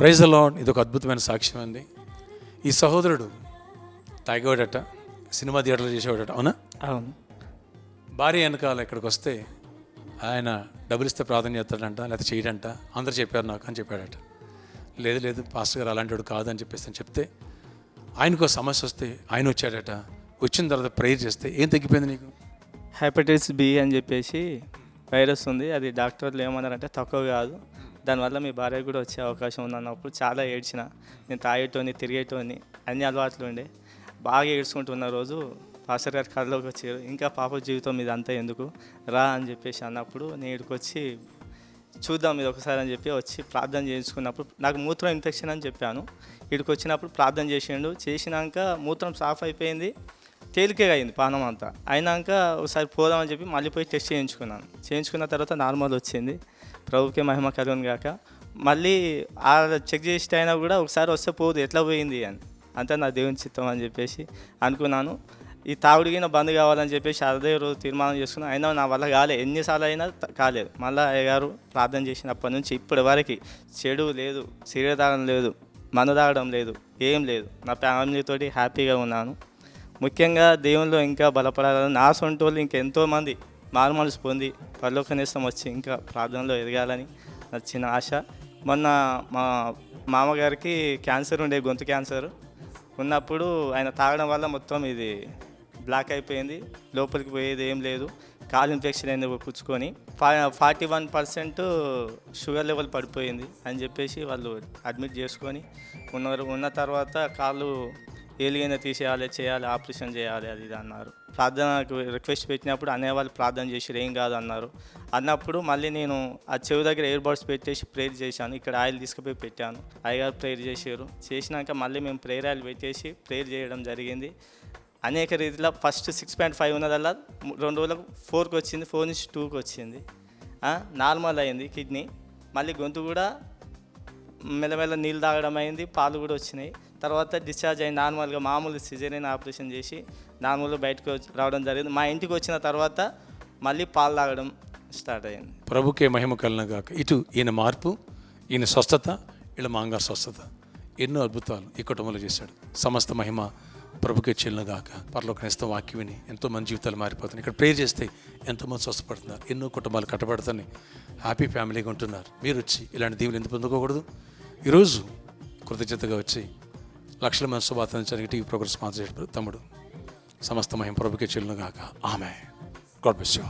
Praise lord ఇది ఒక అద్భుతమైన సాక్ష్యం అండి. ఈ సహోదరుడు తాగేవాడట సినిమా థియేటర్లో చేసేవాడట అవునా? అవును. భార్య వెనకాల ఇక్కడికి వస్తే ఆయన డబ్బులు ఇస్తే ప్రార్థన చేస్తాడంట లేకపోతే చేయడంట అందరు చెప్పారు నాకు అని చెప్పాడట. లేదు లేదు పాస్టర్ గారు అలాంటి వాడు కాదని చెప్పేసి అని చెప్తే ఆయనకు ఒక సమస్య వస్తే ఆయన వచ్చాడట. వచ్చిన తర్వాత ప్రేయర్ చేస్తే ఏం తగ్గిపోయింది నీకు? హెపటైటిస్ బి అని చెప్పేసి వైరస్ ఉంది అది డాక్టర్లు ఏమన్నారంటే తక్కువ కాదు. దానివల్ల మీ భార్య కూడా వచ్చే అవకాశం ఉంది అన్నప్పుడు చాలా ఏడ్చిన. నేను తాగేటోని తిరిగేటోని అన్ని అలవాట్లు ఉండే. బాగా ఏడ్చుకుంటున్న రోజు పాస్టర్ గారు కళ్ళలోకి వచ్చారు. ఇంకా పాప జీవితం మీద అంతా ఎందుకు? రా అని చెప్పేసి అన్నప్పుడు నేను ఇక్కడికి వచ్చి చూద్దాం ఇది ఒకసారి అని చెప్పి వచ్చి ప్రార్థన చేయించుకున్నప్పుడు నాకు మూత్రం ఇన్ఫెక్షన్ అని చెప్పాను. ఇక్కడికి వచ్చినప్పుడు ప్రార్థన చేసిండు. చేసినాక మూత్రం సాఫ్ అయిపోయింది. తేలికగా అయింది పానం అంతా. అయినాక ఒకసారి పోదామని చెప్పి మళ్ళీ పోయి టెస్ట్ చేయించుకున్నాను. చేయించుకున్న తర్వాత నార్మల్ వచ్చింది. ప్రభుకే మహిమ కలుగును గాక. మళ్ళీ ఆ చెక్ చేసి అయినా కూడా ఒకసారి వస్తే పోదు ఎట్లా పోయింది అని. అంతా నా దేవుని చిత్తం అని చెప్పేసి అనుకున్నాను. ఈ తాగుడిగిన బంద్ కావాలని చెప్పేసి అదే రోజు తీర్మానం చేసుకున్నాను. అయినా నా వల్ల కాలే. ఎన్నిసార్లు అయినా కాలేదు. మళ్ళీ అయ్యగారు ప్రార్థన చేసినప్పటి నుంచి ఇప్పటి వరకు చెడు లేదు సిగరెట్ తాగడం లేదు మను తాగడం లేదు ఏం లేదు. నా ఫ్యామిలీతోటి హ్యాపీగా ఉన్నాను. ముఖ్యంగా దేవునిలో ఇంకా బలపడాలని నా సొంత వాళ్ళు ఇంకెంతో మంది మారు మనసు పొంది పరలోక నేస్తం వచ్చి ఇంకా ప్రార్థనలో ఎదగాలని నచ్చిన ఆశ. మొన్న మా మామగారికి క్యాన్సర్ ఉండే గొంతు క్యాన్సర్ ఉన్నప్పుడు ఆయన తాగడం వల్ల మొత్తం ఇది బ్లాక్ అయిపోయింది. లోపలికి పోయేది ఏం లేదు. కాలు ఇన్ఫెక్షన్ అయింది పుచ్చుకొని. ఫా forty one percent sugar level పడిపోయింది అని చెప్పేసి వాళ్ళు అడ్మిట్ చేసుకొని ఉన్న ఉన్న తర్వాత కాళ్ళు ఏలిగైనా తీసేయాలి చేయాలి ఆపరేషన్ చేయాలి అది ఇది అన్నారు. ప్రార్థనకు రిక్వెస్ట్ పెట్టినప్పుడు అనేవాళ్ళు ప్రార్థన చేసి ఏం కాదు అన్నారు. అన్నప్పుడు మళ్ళీ నేను ఆ చెవి దగ్గర ఎయిర్ బడ్స్ పెట్టేసి ప్రేయర్ చేశాను. ఇక్కడ ఆయిల్ తీసుకుపోయి పెట్టాను. అయ్యగారు ప్రేయర్ చేశారు చేసినాక మళ్ళీ మేము ప్రేయర్ ఆయిల్ పెట్టేసి ప్రేయర్ చేయడం జరిగింది. అనేక రీతిలో ఫస్ట్ సిక్స్ పాయింట్ ఫైవ్ ఉన్నదల్లా రెండు రోజులకు ఫోర్కి వచ్చింది ఫోర్ నుంచి టూకి వచ్చింది నార్మల్ అయింది కిడ్నీ. మళ్ళీ గొంతు కూడా మెల్లమెల్ల నీళ్ళు తాగడం అయింది పాలు కూడా వచ్చినాయి. తర్వాత డిశ్చార్జ్ అయింది. నార్మల్గా మామూలు సిజరీన్ ఆపరేషన్ చేసి నార్మల్గా బయటకు వచ్చి- రావడం జరిగింది. మా ఇంటికి వచ్చిన తర్వాత మళ్ళీ పాలు తాగడం స్టార్ట్ అయింది. ప్రభుకే మహిమ కలిగిన కాక ఇటు ఈయన మార్పు ఈయన స్వస్థత ఇలా మాంగారు స్వస్థత. ఎన్నో అద్భుతాలు ఈ కుటుంబంలో చేశాడు. సమస్త మహిమ ప్రభుకే చెల్లిన గాక. పరలోక నేస్తం వాక్యం విని ఎంతో మంది జీవితాలు మారిపోతున్నాయి. ఇక్కడ ప్రేర్ చేస్తే ఎంతోమంది స్వస్థపడుతున్నారు. ఎన్నో కుటుంబాలు కట్టబడుతున్నాయి. హ్యాపీ ఫ్యామిలీగా ఉంటున్నారు. మీరు వచ్చి ఇలాంటి దీవులు ఎందుకు పొందుకోకూడదు? ఈరోజు కృతజ్ఞతగా వచ్చి లక్షల మంది శుభార్థించడానికి టీవీ ప్రోగ్రెస్ స్పాన్సర్ చేసిన తమ్ముడు. సమస్త మహిం ప్రభుకే చెల్లినగాక ఆమె గాడ్ బ్లెస్ యూ